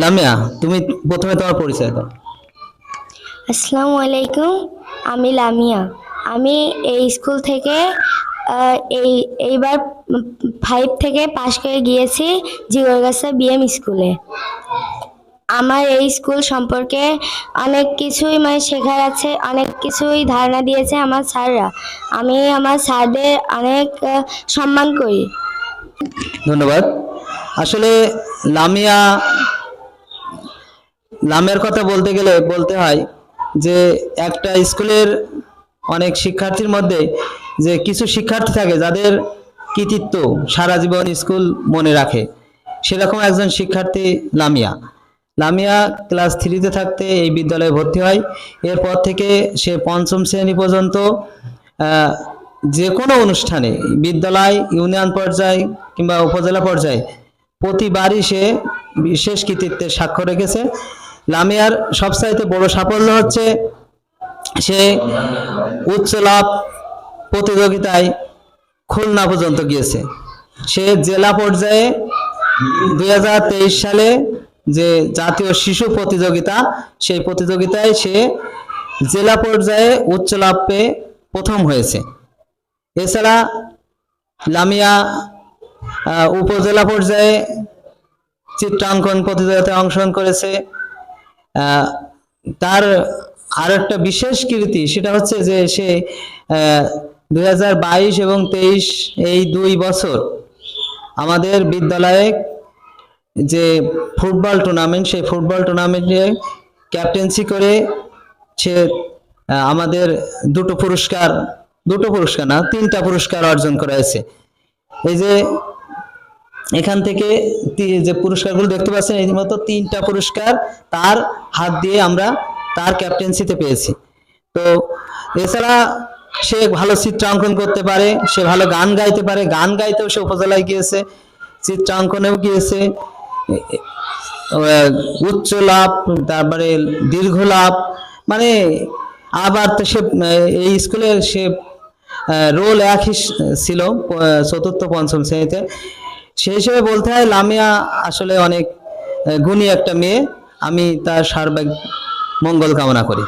লামিয়া তুমি প্রথমে তোমার পরিচয় দাও। আসসালামু আলাইকুম আমি লামিয়া। আমি এই স্কুল থেকে এই এইবার ফাইভ থেকে পাশ করে গিয়েছি জিগরগাছা বিএম স্কুলে। আমার এই স্কুল সম্পর্কে অনেক কিছুই মানে শেখার আছে অনেক কিছুই ধারণা দিয়েছে আমার স্যাররা। আমি আমার স্যারদের অনেক সম্মান করি। ধন্যবাদ। আসলে লামিয়া লামের কথা বলতে গেলে বলতে হয় যে একটা স্কুলের অনেক শিক্ষার্থীর মধ্যে যে কিছু শিক্ষার্থী থাকে যাদের কৃতিত্ব সারা জীবন স্কুল মনে রাখে। সেরকম একজন শিক্ষার্থী লামিয়া। লামিয়া ক্লাস থ্রিতে থাকতে এই বিদ্যালয়ে ভর্তি হয়। এরপর থেকে সে পঞ্চম শ্রেণি পর্যন্ত যে কোনো অনুষ্ঠানে, বিদ্যালয়, ইউনিয়ন পর্যায়ে কিংবা উপজেলা পর্যায়ে, প্রতিবারই সে বিশেষ কৃতিত্বের স্বাক্ষর রেখেছে। লামিয়ার সবচাইতে বড় সাফল্য হচ্ছে সে উচ্চ লাভ প্রতিযোগিতায় খুলনা পর্যন্ত গিয়েছে। সে জেলা পর্যায়ে দু হাজার তেইশ সালে যে জাতীয় শিশু প্রতিযোগিতা, সেই প্রতিযোগিতায় সে জেলা পর্যায়ে উচ্চ লাভ পেয়ে প্রথম হয়েছে। এছাড়া লামিয়া উপজেলা পর্যায়ে চিত্রাঙ্কন প্রতিযোগিতায় অংশগ্রহণ করেছে। তার আর একটা বিশেষ কীর্তি সেটা হচ্ছে যে সে দু হাজার বাইশ এবং তেইশ এই দুই বছর আমাদের বিদ্যালয়ে যে ফুটবল টুর্নামেন্ট সেই ফুটবল টুর্নামেন্টে ক্যাপ্টেন্সি করে সে আমাদের দুটো পুরস্কার দুটো পুরস্কার না, তিনটা পুরস্কার অর্জন করেছে। এই যে এখান থেকে যে পুরস্কারগুলো দেখতে পাচ্ছেন, এই মতো তিনটা পুরস্কার তার হাত দিয়ে আমরা তার ক্যাপ্টেন্সিতে পেয়েছি। তো এছাড়া সে ভালো চিত্রাঙ্কন করতে পারে, সে ভালো গান গাইতে পারে। গান গাইতেও সে উপজেলায় গিয়েছে চিত্রাঙ্কনেও গিয়েছে। উচ্চ লাভ, তারপরে দীর্ঘ লাভ মানে আবার তো সে এই স্কুলে সে রোল একই ছিল চতুর্থ, পঞ্চম শ্রেণীতে। সেই হিসেবে বলতে হয় লামিয়া আসলে অনেক গুণী একটা মেয়ে। আমি তার সার্বিক মঙ্গল কামনা করি।